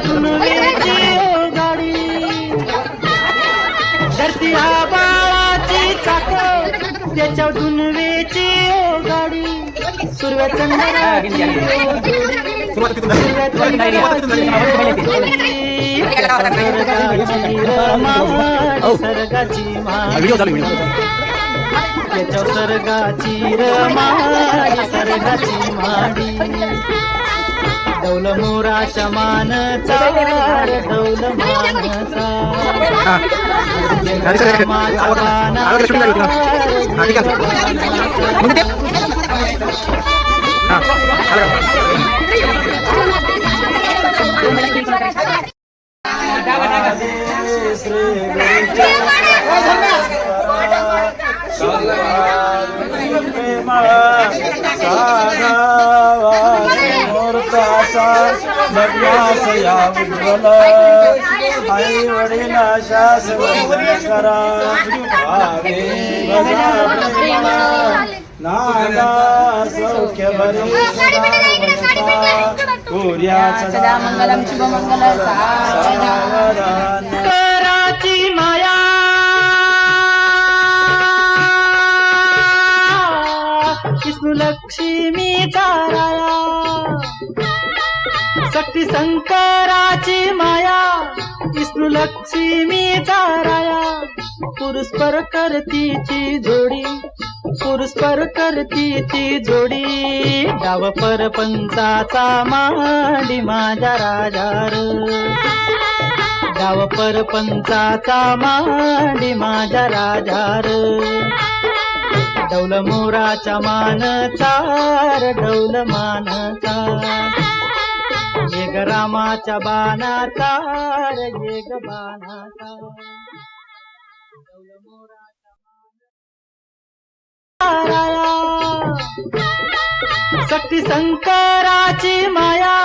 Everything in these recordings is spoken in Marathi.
त्याच्यातून वेची गाडी धरती आबाळाची चाक त्याच्यातून वेची गाडी सर्गाची हा, त्याच्या सर्गाची रमाडी सर्गाची माडी डौल मोराच्या मानचा डौल मानचा ते हा, आलं का? आई वडीला करा भजा प्रेमा. नादा सौख्य सदा सदा मंगलम सावधान. कराची माया विष्णू लक्ष्मी शक्ती शंकराची माया विष्णू लक्ष्मीचा राया पुरुस्पर करतीची जोडी पुरुषपर करतीची जोडी. डाव परपंचाचा माडी माझ्या राजार डाव परपंचाचा मांडी माझ्या राजार डौल मोराच्या मानचार डौल मानचा रामाच्या बाणाचार येग बाणाचा. शक्ती शंकराची माया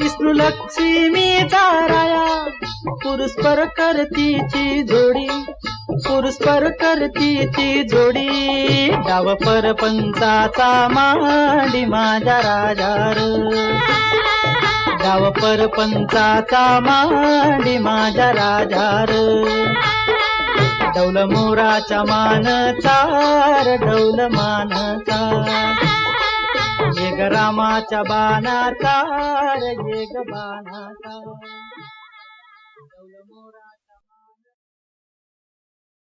विष्णू लक्ष्मीचा राया पुरुस्पर करतीची जोडी पुरुषपर करतीची जोडी. डाव परपंचाचा मांडी माझ्या राजार डाव परपंचाचा मांडी माझ्या राजार डौल मोराच्या मानचार डौल मानचा. येग रामाच्या बाणाचार येग बाणाचा. डौल मोरा